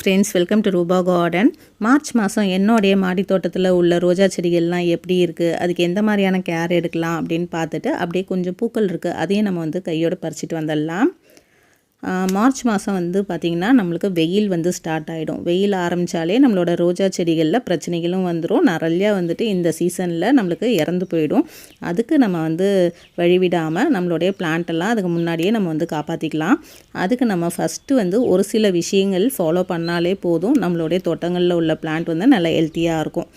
Friends welcome to Rupa garden March மாதம் என்னுடைய மாடி தோட்டத்தில் உள்ள ரோஜா செடிகள்லாம் எப்படி இருக்குது அதுக்கு எந்த மாதிரியான கேர் எடுக்கலாம் அப்படின்னு பார்த்துட்டு அப்படியே கொஞ்சம் பூக்கள் இருக்குது அதையும் நம்ம வந்து கையோடு பறிச்சிட்டு வந்துடலாம். மார்ச் மாதம் வந்து பார்த்திங்கன்னா நம்மளுக்கு வெயில் வந்து ஸ்டார்ட் ஆகிடும் வெயில் ஆரம்பித்தாலே நம்மளோட ரோஜா செடிகளில் பிரச்சனைகளும் வந்துடும் நிறையா வந்துட்டு இந்த சீசனில் நம்மளுக்கு இறந்து போயிடும். அதுக்கு நம்ம வந்து வழிவிடாமல் நம்மளுடைய பிளான்ட்டெல்லாம் அதுக்கு முன்னாடியே நம்ம வந்து காப்பாற்றிக்கலாம் அதுக்கு நம்ம ஃபஸ்ட்டு வந்து ஒரு சில விஷயங்கள் ஃபாலோ பண்ணாலே போதும். நம்மளுடைய தோட்டங்களில் உள்ள பிளான்ட் வந்து நல்லா ஹெல்த்தியாக இருக்கும்.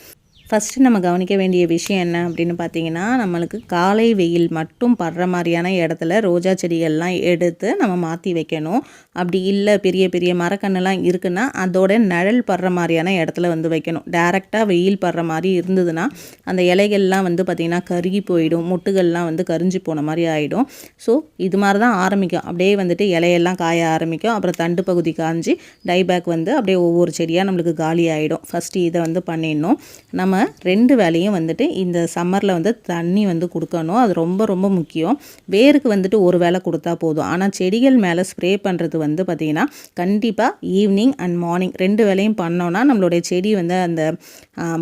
ஃபஸ்ட்டு நம்ம கவனிக்க வேண்டிய விஷயம் என்ன அப்படின்னு பார்த்தீங்கன்னா நம்மளுக்கு காலை வெயில் மட்டும் படுற மாதிரியான இடத்துல ரோஜா செடிகள்லாம் எடுத்து நம்ம மாற்றி வைக்கணும். அப்படி இல்லை பெரிய பெரிய மரக்கண்ணெல்லாம் இருக்குன்னா அதோட நிழல் படுற மாதிரியான இடத்துல வந்து வைக்கணும். டேரெக்டாக வெயில் படுற மாதிரி இருந்ததுன்னா அந்த இலைகள்லாம் வந்து பார்த்திங்கன்னா கருகி போயிடும். முட்டுகள்லாம் வந்து கரிஞ்சு போன மாதிரி ஆகிடும் ஸோ இது மாதிரி தான் ஆரம்பிக்கும். அப்படியே வந்துட்டு இலையெல்லாம் காய ஆரம்பிக்கும். அப்புறம் தண்டு பகுதி காஞ்சி டைபேக் வந்து அப்படியே ஒவ்வொரு செடியாக நம்மளுக்கு காலி ஆகிடும் ஃபஸ்ட்டு இதை வந்து பண்ணிடணும். நம்ம ரெண்டு வேலையும் வந்துட்டு இந்த சம்மரில் வந்து தண்ணி வந்து கொடுக்கணும். அது ரொம்ப ரொம்ப முக்கியம். வேருக்கு வந்துட்டு ஒரு வேலை கொடுத்தா போதும். ஆனால் செடிகள் மேலே ஸ்ப்ரே பண்ணுறது வந்து பார்த்திங்கன்னா கண்டிப்பாக ஈவினிங் அண்ட் மார்னிங் ரெண்டு வேலையும் பண்ணோன்னா நம்மளுடைய செடி வந்து அந்த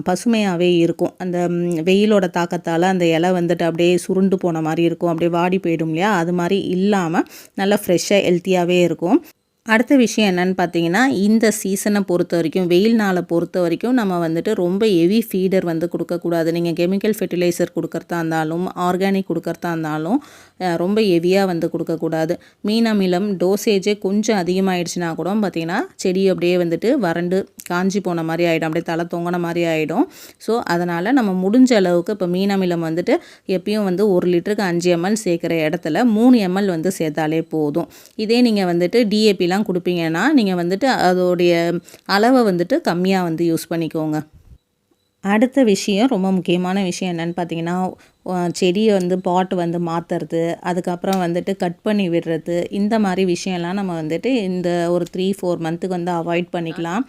பசுமையாகவே இருக்கும். அந்த வெயிலோட தாக்கத்தால் அந்த இலை வந்துட்டு அப்படியே சுருண்டு போன மாதிரி இருக்கும். அப்படியே வாடி போயிடும் இல்லையா? அது மாதிரி இல்லாமல் நல்லா ஃப்ரெஷ்ஷாக ஹெல்த்தியாகவே இருக்கும். அடுத்த விஷயம் என்னென்னு பார்த்தீங்கன்னா இந்த சீசனை பொறுத்த வரைக்கும் வெயில் நாளை பொறுத்த வரைக்கும் நம்ம வந்துட்டு ரொம்ப ஹெவி ஃபீடர் வந்து கொடுக்கக்கூடாது. நீங்கள் கெமிக்கல் ஃபெர்டிலைசர் கொடுக்குறதா இருந்தாலும் ஆர்கானிக் கொடுக்குறதா இருந்தாலும் ரொம்ப ஹெவியாக வந்து கொடுக்கக்கூடாது. மீன் அமிலம் டோசேஜே கொஞ்சம் அதிகமாகிடுச்சுன்னா கூட பார்த்திங்கன்னா செடி அப்படியே வந்துட்டு வறண்டு காஞ்சி போன மாதிரி ஆகிடும் அப்படியே தலை தொங்கின மாதிரி ஆகிடும் ஸோ அதனால் நம்ம முடிஞ்ச அளவுக்கு இப்போ மீன் அமிலம் வந்துட்டு எப்பயும் வந்து ஒரு லிட்டருக்கு அஞ்சு எம்எல் சேர்க்குற இடத்துல மூணு எம்எல் வந்து சேர்த்தாலே போதும். இதே நீங்கள் வந்துட்டு டிஏபிலாம் எல்லாம் கொடுப்பீங்கன்னா நீங்கள் வந்துட்டு அதோடைய அளவை வந்துட்டு கம்மியாக வந்து யூஸ் பண்ணிக்கோங்க. அடுத்த விஷயம் ரொம்ப முக்கியமான விஷயம் என்னென்னு பார்த்தீங்கன்னா செடியை வந்து பாட்டு வந்து மாற்றுறது அதுக்கப்புறம் வந்துட்டு கட் பண்ணி விடுறது இந்த மாதிரி விஷயம்லாம் நம்ம வந்துட்டு இந்த ஒரு த்ரீ ஃபோர் மந்த்துக்கு வந்து அவாய்ட் பண்ணிக்கலாம்.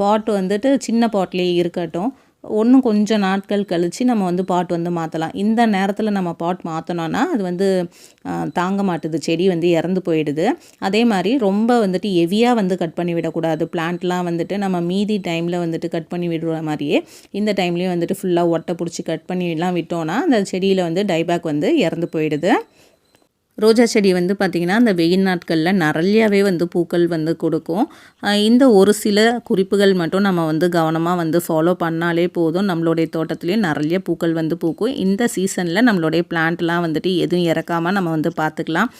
பாட்டு வந்துட்டு சின்ன பாட்லேயே இருக்கட்டும். ஒன்றும் கொஞ்சம் நாட்கள் கழித்து நம்ம வந்து பாட் வந்து மாற்றலாம் இந்த நேரத்தில் நம்ம பாட் மாற்றினோன்னா அது வந்து தாங்க மாட்டுது. செடி வந்து இறந்து போயிடுது. அதே மாதிரி ரொம்ப வந்துட்டு ஹெவியாக வந்து கட் பண்ணி விடக்கூடாது. பிளான்ட்லாம் வந்துட்டு நம்ம மீதி டைமில் வந்துட்டு கட் பண்ணி விடுற மாதிரியே இந்த டைம்லேயும் வந்துட்டு ஃபுல்லாக ஒட்டை பிடிச்சி கட் பண்ணிலாம் விட்டோன்னா அந்த செடியில் வந்து டைபேக் வந்து இறந்து போயிடுது. ரோஜா செடி வந்து பார்த்திங்கன்னா அந்த வெயில் நாட்களில் நிறையாவே வந்து பூக்கள் வந்து கொடுக்கும். இந்த ஒரு சில குறிப்புகள் மட்டும் நம்ம வந்து கவனமாக வந்து ஃபாலோ பண்ணாலே போதும். நம்மளுடைய தோட்டத்துலேயும் நிறைய பூக்கள் வந்து பூக்கும். இந்த சீசனில் நம்மளுடைய பிளான்ட்லாம் வந்துட்டு எதுவும் இறக்காமல் நம்ம வந்து பார்த்துக்கலாம்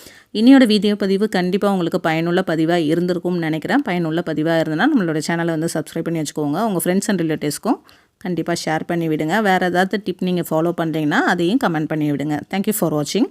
இனியோட வீடியோ பதிவு கண்டிப்பாக உங்களுக்கு பயனுள்ள பதிவாக இருந்திருக்கும்னு நினைக்கிறேன். பயனுள்ள பதிவாக இருந்ததுன்னா நம்மளோட சேனலை வந்து சப்ஸ்கிரைப் பண்ணி வச்சுக்கோங்க. உங்கள் ஃப்ரெண்ட்ஸ் அண்ட் ரிலேட்டிவ்ஸ்க்கும் கண்டிப்பாக ஷேர் பண்ணி விடுங்க. வேறு ஏதாவது டிப் நீங்கள் ஃபாலோ பண்ணுறீங்கன்னா அதையும் கமெண்ட் பண்ணி விடுங்க. தேங்க்யூ ஃபார் வாட்சிங்